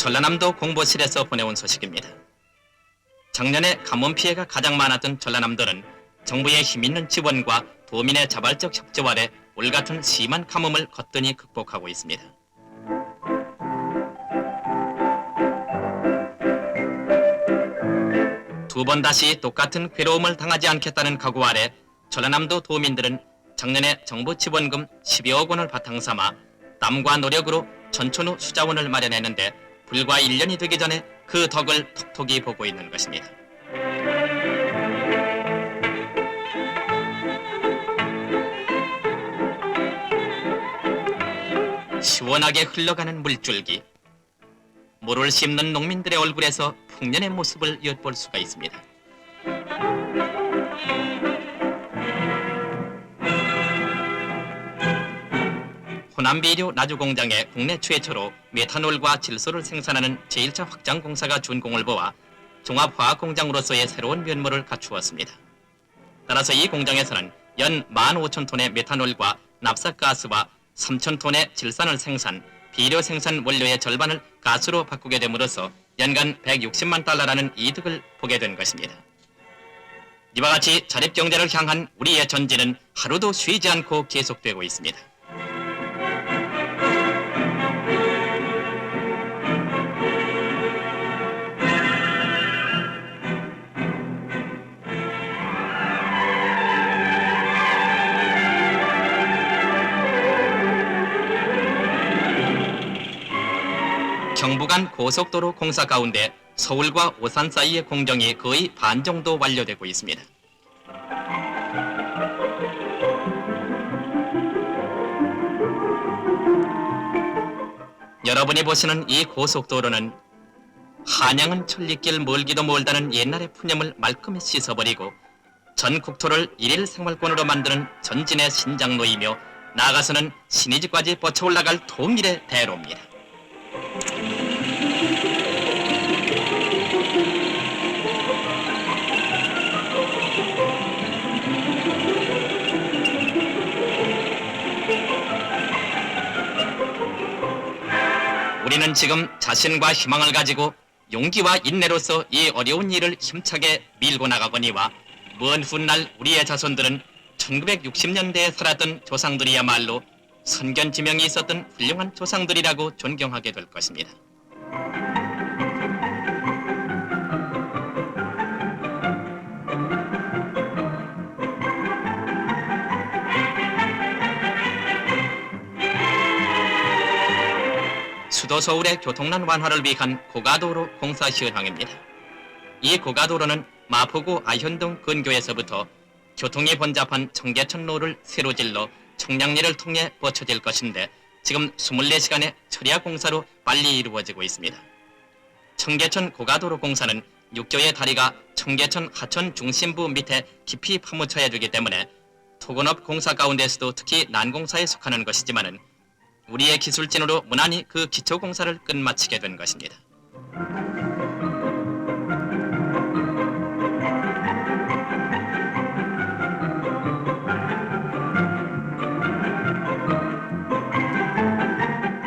전라남도 공보실에서 보내온 소식입니다. 작년에 가뭄 피해가 가장 많았던 전라남도는 정부의 힘있는 지원과 도민의 자발적 협조 아래 올 같은 심한 가뭄을 거뜬히 극복하고 있습니다. 두 번 다시 똑같은 괴로움을 당하지 않겠다는 각오 아래 전라남도 도민들은 작년에 정부 지원금 12억 원을 바탕 삼아 땀과 노력으로 전천후 수자원을 마련했는데 불과 1년이 되기 전에 그 덕을 톡톡히 보고 있는 것입니다. 시원하게 흘러가는 물줄기. 물을 씹는 농민들의 얼굴에서 풍년의 모습을 엿볼 수가 있습니다. 호남비료 나주공장에 국내 최초로 메탄올과 질소를 생산하는 제1차 확장공사가 준공을 보아 종합화학공장으로서의 새로운 면모를 갖추었습니다. 따라서 이 공장에서는 연 15,000톤의 메탄올과 납사가스와 3,000톤의 질산을 생산, 비료 생산 원료의 절반을 가스로 바꾸게 됨으로써 연간 160만 달러라는 이득을 보게 된 것입니다. 이와 같이 자립경제를 향한 우리의 전진은 하루도 쉬지 않고 계속되고 있습니다. 경부간 고속도로 공사 가운데 서울과 오산 사이의 공정이 거의 반 정도 완료되고 있습니다. 여러분이 보시는 이 고속도로는 한양은 천리길 멀기도 멀다는 옛날의 푸념을 말끔히 씻어버리고 전 국토를 일일 생활권으로 만드는 전진의 신장로이며 나아가서는 신의지까지 뻗쳐 올라갈 통일의 대로입니다. 우리는 지금 자신과 희망을 가지고 용기와 인내로서 이 어려운 일을 힘차게 밀고 나가거니와 먼 훗날 우리의 자손들은 1960년대에 살았던 조상들이야말로 선견지명이 있었던 훌륭한 조상들이라고 존경하게 될 것입니다. 수도 서울의 교통난 완화를 위한 고가도로 공사 시행항입니다. 이 고가도로는 마포구 아현동 근교에서부터 교통이 번잡한 청계천로를 새로 질러 청량리를 통해 뻗쳐질 것인데 지금 24시간의 철야 공사로 빨리 이루어지고 있습니다. 청계천 고가도로 공사는 육교의 다리가 청계천 하천 중심부 밑에 깊이 파묻혀야 되기 때문에 토건업 공사 가운데서도 특히 난공사에 속하는 것이지만은 우리의 기술진으로 무난히 그 기초 공사를 끝마치게 된 것입니다.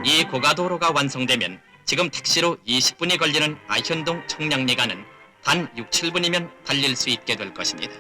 이 고가도로가 완성되면 지금 택시로 20분이 걸리는 아현동 청량리 가는 단 6, 7분이면 달릴 수 있게 될 것입니다.